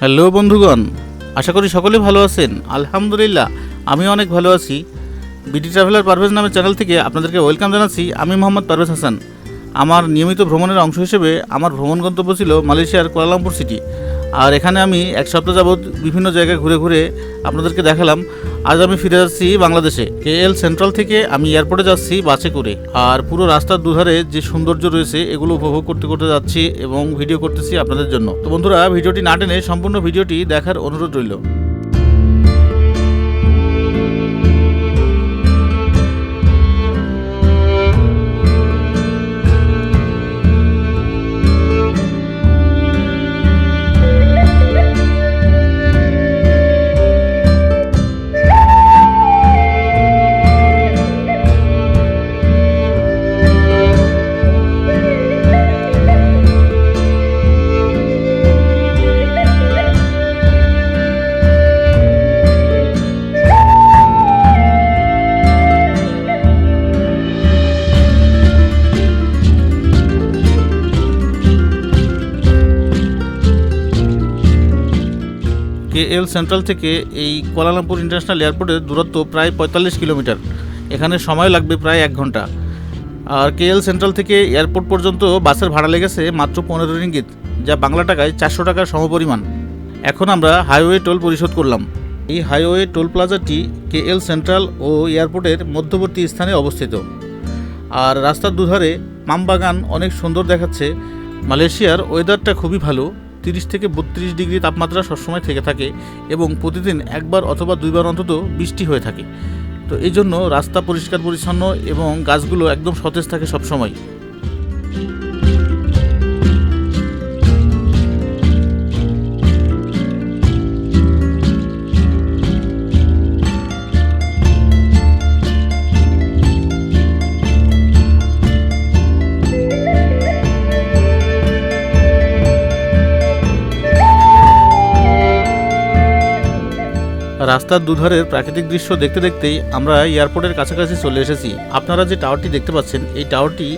Hello বন্ধুগণ, আশা করি সকলে ভালো আছেন। আলহামদুলিল্লাহ আমি অনেক ভালো আছি। বিডি ট্রাভেলার পারভেজ নামের চ্যানেল থেকে আপনাদেরকে ওয়েলকাম জানাচ্ছি। আমি মোহাম্মদ পারভেজ হাসান আমার নিয়মিত ভ্রমণের অংশ হিসেবে আমার ভ্রমণ গন্তব্য ছিল মালয়েশিয়ার কোয়ালালামপুর সিটি আর এখানে আমি এক সপ্তাহ যাবৎ বিভিন্ন জায়গায় ঘুরে ঘুরে আপনাদেরকে দেখালাম। আজ আমি ফিরে যাচ্ছি বাংলাদেশে। কে এল সেন্ট্রাল থেকে আমি এয়ারপোর্টে যাচ্ছি বাসে করে আর পুরো রাস্তার দুধারে যে সৌন্দর্য রয়েছে, এগুলো উপভোগ করতে করতে যাচ্ছি এবং ভিডিও করতেছি আপনাদের জন্য। তো বন্ধুরা, ভিডিওটি না টেনে সম্পূর্ণ ভিডিওটি দেখার অনুরোধ রইল। কে এল সেন্ট্রাল থেকে এই কোয়ালালামপুর ইন্টারন্যাশনাল এয়ারপোর্টের দূরত্ব প্রায় পঁয়তাল্লিশ কিলোমিটার। এখানে সময় লাগবে প্রায় এক ঘণ্টা। আর কেএল সেন্ট্রাল থেকে এয়ারপোর্ট পর্যন্ত বাসের ভাড়া লেগেছে মাত্র পনেরো রিঙ্গিত, যা বাংলা টাকায় চারশো টাকার সমপরিমাণ। এখন আমরা হাইওয়ে টোল পরিশোধ করলাম। এই হাইওয়ে টোল প্লাজাটি কেএল সেন্ট্রাল ও এয়ারপোর্টের মধ্যবর্তী স্থানে অবস্থিত। আর রাস্তার দুধারে পাম বাগান অনেক সুন্দর দেখাচ্ছে। মালয়েশিয়ার ওয়েদারটা খুবই ভালো। তিরিশ থেকে বত্রিশ ডিগ্রি তাপমাত্রা সবসময় থেকে থাকে এবং প্রতিদিন একবার অথবা দুইবার অন্তত বৃষ্টি হয়ে থাকে। তো এই জন্য রাস্তা পরিষ্কার পরিচ্ছন্ন এবং গাছগুলো একদম সতেজ থাকে সবসময়। রাস্তার দুধারের প্রাকৃতিক দৃশ্য দেখতে দেখতেই আমরা এয়ারপোর্টের কাছাকাছি চলে এসেছি। আপনারা যে টাওয়ারটি দেখতে পাচ্ছেন, এই টাওয়ারটি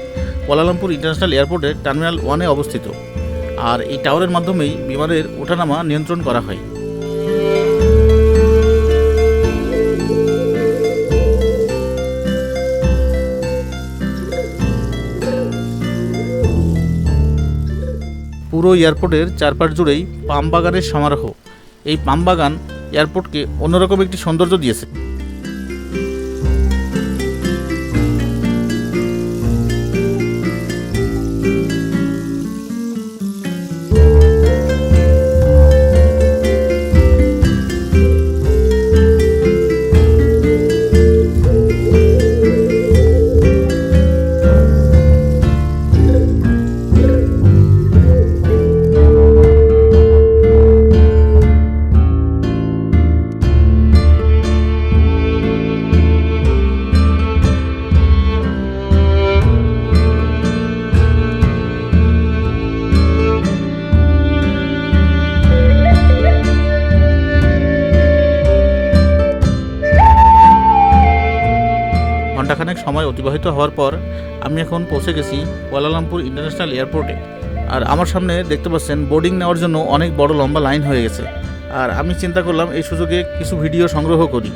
কোয়ালালামপুর ইন্টারন্যাশনাল এয়ারপোর্টের টার্মিনাল ওয়ানে অবস্থিত। আর এই টাওয়ারের মাধ্যমেই বিমানের ওঠানামা নিয়ন্ত্রণ করা হয়। পুরো এয়ারপোর্টের চারপাশ জুড়েই পাম বাগানের সমারোহ। এই পাম বাগান এয়ারপোর্টকে অন্যরকম একটি সৌন্দর্য দিয়েছে। ঘণ্টাখানেক সময় অতিবাহিত হওয়ার পর আমি এখন পৌঁছে গেছি কুয়ালালামপুর ইন্টারন্যাশনাল এয়ারপোর্টে। আর আমার সামনে দেখতে পাচ্ছেন বোর্ডিং নেওয়ার জন্য অনেক বড় লম্বা লাইন হয়ে গেছে। আর আমি চিন্তা করলাম এই সুযোগে কিছু ভিডিও সংগ্রহ করি।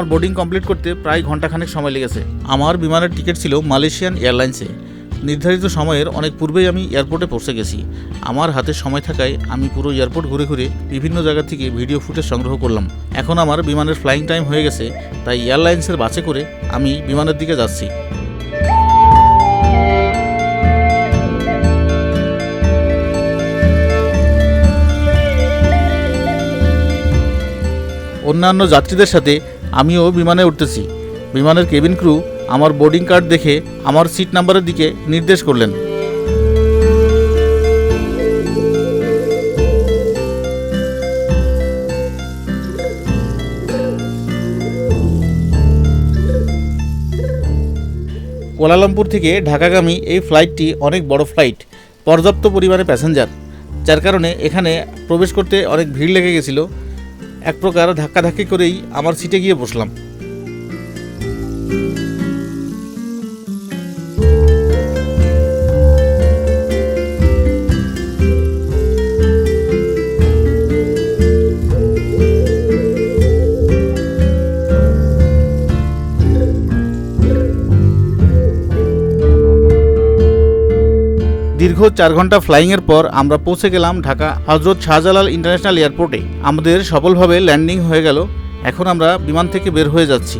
আমার বোর্ডিং কমপ্লিট করতে প্রায় ঘন্টাখানেক সময় লেগেছে। আমার বিমানের টিকিট ছিল মালয়েশিয়ান এয়ারলাইন্সে। নির্ধারিত সময়ের অনেক পূর্বেই আমি এয়ারপোর্টে পৌঁছে গেছি। আমার হাতে সময় থাকায় আমি পুরো এয়ারপোর্ট ঘুরে ঘুরে বিভিন্ন জায়গা থেকে ভিডিও ফুটেজ সংগ্রহ করলাম। এখন আমার বিমানের ফ্লাইং টাইম হয়ে গেছে, তাই এয়ারলাইন্সের বাসে করে আমি বিমানের দিকে যাচ্ছি। অন্যান্য যাত্রীদের সাথে আমিও বিমানে উঠতেছি। বিমানের কেবিন ক্রু আমার বোর্ডিং কার্ড দেখে আমার সিট নাম্বারের দিকে নির্দেশ করলেন। কোলালামপুর থেকে ঢাকাগামী এই ফ্লাইটটি অনেক বড় ফ্লাইট পর্যাপ্ত পরিমাণে প্যাসেঞ্জার যার কারণে এখানে প্রবেশ করতে অনেক ভিড় লেগে গেছিল। এক প্রকার ধাক্কাধাক্কি করেই আমার সিটে গিয়ে বসলাম। দীর্ঘ চার ঘণ্টা ফ্লাইংয়ের পর আমরা পৌঁছে গেলাম ঢাকা হজরত শাহজালাল ইন্টারন্যাশনাল এয়ারপোর্টে। আমাদের সফলভাবে ল্যান্ডিং হয়ে গেল। এখন আমরা বিমান থেকে বের হয়ে যাচ্ছি।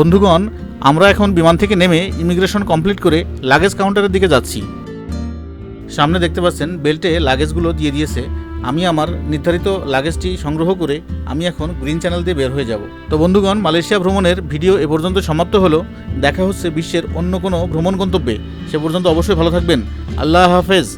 বন্ধুগণ, আমরা এখন বিমান থেকে নেমে ইমিগ্রেশন কমপ্লিট করে লাগেজ কাউন্টারের দিকে যাচ্ছি। সামনে দেখতে পাচ্ছেন, বেল্টে লাগেজগুলো দিয়ে দিয়েছে। আমি আমার নির্ধারিত লাগেজটি সংগ্রহ করে আমি এখন গ্রিন চ্যানেল দিয়ে বের হয়ে যাব। তো বন্ধুগণ, মালয়েশিয়া ভ্রমণের ভিডিও এ পর্যন্ত সমাপ্ত হলো। দেখা হচ্ছে বিশ্বের অন্য কোনো ভ্রমণ গন্তব্যে। সে পর্যন্ত অবশ্যই ভালো থাকবেন। আল্লাহ হাফেজ।